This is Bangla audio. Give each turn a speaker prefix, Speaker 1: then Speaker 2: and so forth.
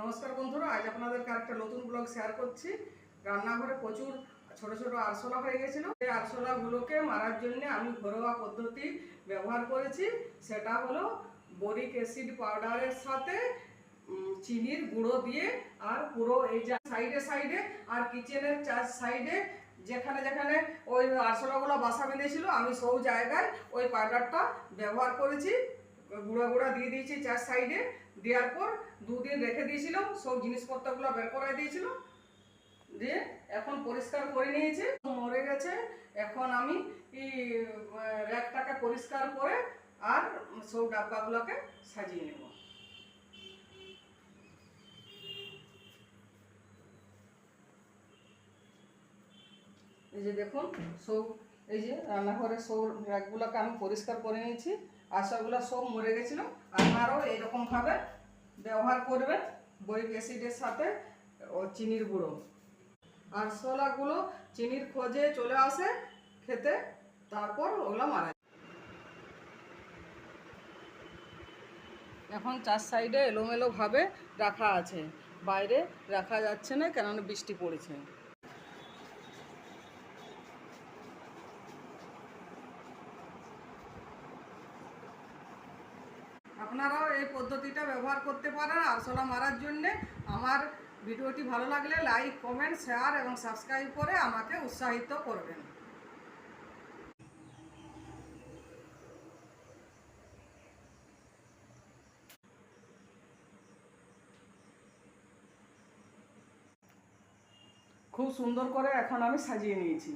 Speaker 1: নমস্কার বন্ধুরা, আজ আপনাদেরকে একটা নতুন ব্লগ শেয়ার করছি। রান্নাঘরে প্রচুর ছোট ছোট আরশোলা হয়ে গেছিল। সেই আরশোলাগুলোকে মারার জন্য আমি ঘরোয়া পদ্ধতি ব্যবহার করেছি। সেটা হলো বরিক অ্যাসিড পাউডারের সাথে চিনির গুঁড়ো দিয়ে আর পুরো এই যে সাইডে সাইডে আর কিচেনের চার সাইডে যেখানে যেখানে ওই আরশোলাগুলো বাসা বেঁধেছিল, আমি সব জায়গায় ওই পাউডারটা ব্যবহার করেছি। গুঁড়া গুঁড়া দিয়ে দিয়েছি চার সাইডে দেওয়ার পর দুদিন রেখে দিয়েছিলাম, সব জিনিসপত্রগুলো বের করে দিয়েছিল দিয়ে এখন পরিষ্কার করে নিয়েছে। মরে গেছে। এখন আমি র্যাকটাকে পরিষ্কার করে আর সব ডাব্বাগুলোকে সাজিয়ে নেব। এই যে দেখুন, সব এই যে রান্নাঘরের সব র্যাকগুলোকে আমি পরিষ্কার করে নিয়েছি আশাগুলো সব মরে গেছিল আপনারাও এইরকমভাবে ব্যবহার করবেন, বরিক অ্যাসিডের সাথে, ও চিনির গুঁড়ো। আর আরশোলাগুলো চিনির খোঁজে চলে আসে খেতে, তারপর ওগুলো মারা এখন চার সাইডে এলোমেলোভাবে রাখা আছে, বাইরে রাখা যাচ্ছে না, কেননা বৃষ্টি পড়েছে। আপনারাও এই পদ্ধতিটা ব্যবহার করতে পারেন আরশোলা মারার জন্যে। আমার ভিডিওটি ভালো লাগলে লাইক, কমেন্ট, শেয়ার এবং সাবস্ক্রাইব করে আমাকে উৎসাহিত করবেন। খুব সুন্দর করে এখন আমি সাজিয়ে নিয়েছি।